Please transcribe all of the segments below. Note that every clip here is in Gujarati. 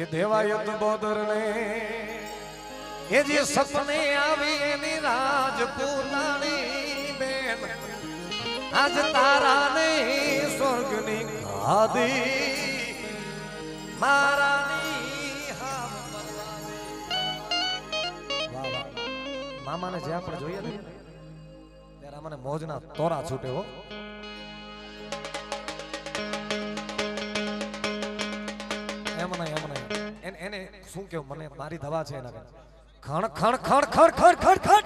કે દેવાયત બોદરને એ જે સપને આવી એની રાજપૂતાણી બેન, આજ તારાને સ્વર્ગની ખાધી મારાની મામાને જે આપણે જોઈએ ને, ત્યારે અમને મોજના તોરા છૂટે હો. એને શું કેવું મને મારી દવા છે એના ખણ ખણ ખણ ખણ ખણ ખણ ખણ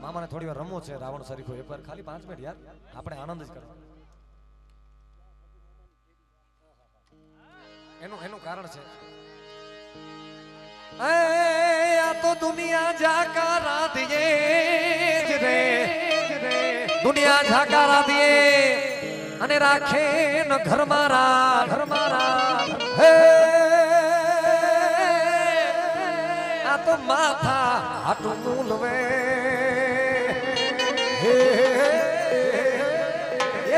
મામાને થોડી વાર રમવો છે રાવણ સરીખો એકવાર ખાલી પાંચ મિનિટ યાર આપણે આનંદ જ કરવો એનું એનું કારણ છે આ તો દુનિયા જાકારા દિયે રે દુનિયા જાકારા દિયે અને રાખે ન ઘર મારા ઘર મારા. હે! આ તો માથા હાટું મૂલવે. હે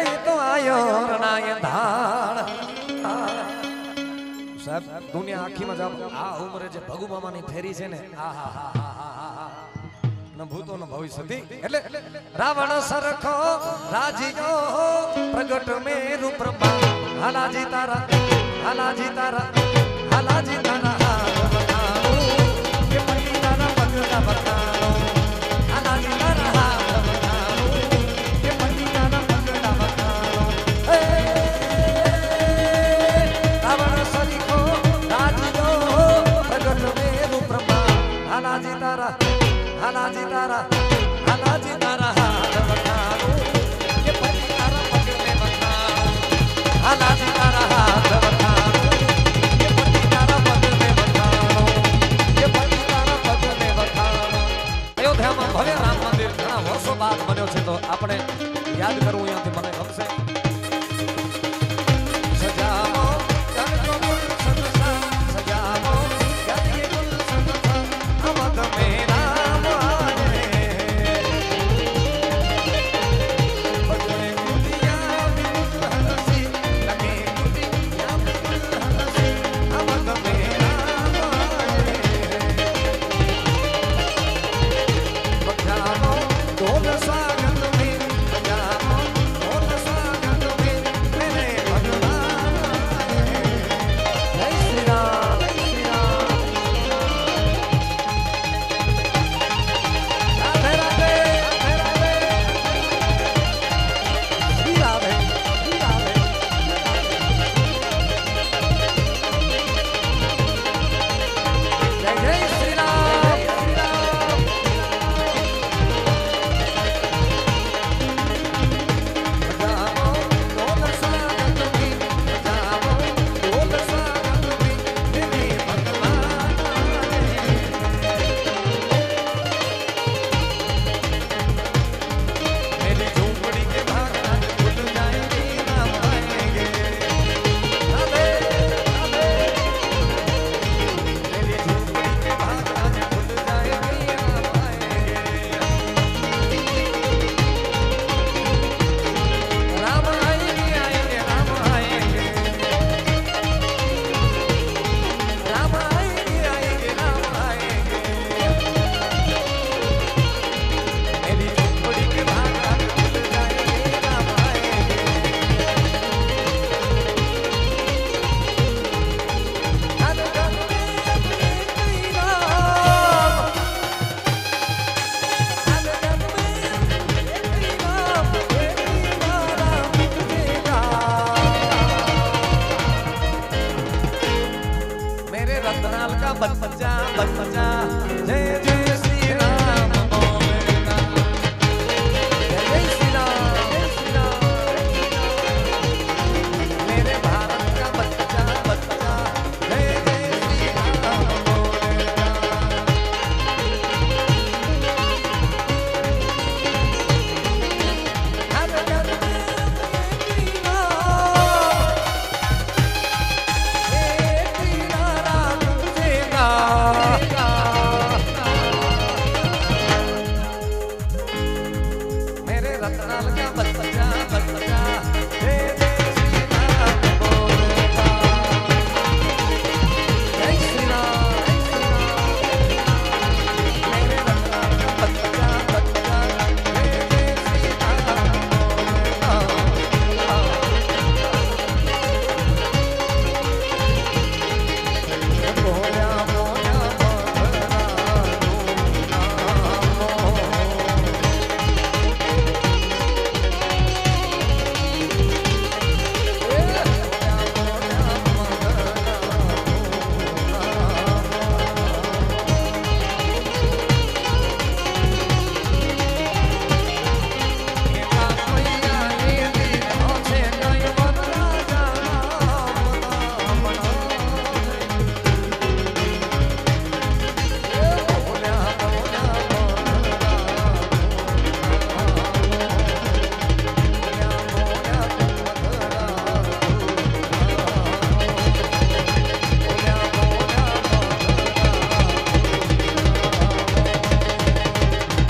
એ તો આયો રણાય ધાણ સાહેબ, દુનિયા આખીમાં જાવ આ ઉંમરે જે ભગુ મામાની ફેરી છે ને, આ હા હા હા હા. ન ભૂતો ન ભવિષ્ય એટલે રાવણ સરખો રાજીયો પ્રગટ મેરુ પ્રભા. હાલાજી તારા હાલાજી તારા હાલાજી ઘણા બન્યો છે તો આપણે યાદ કરવું અહીંયાથી like, like, like,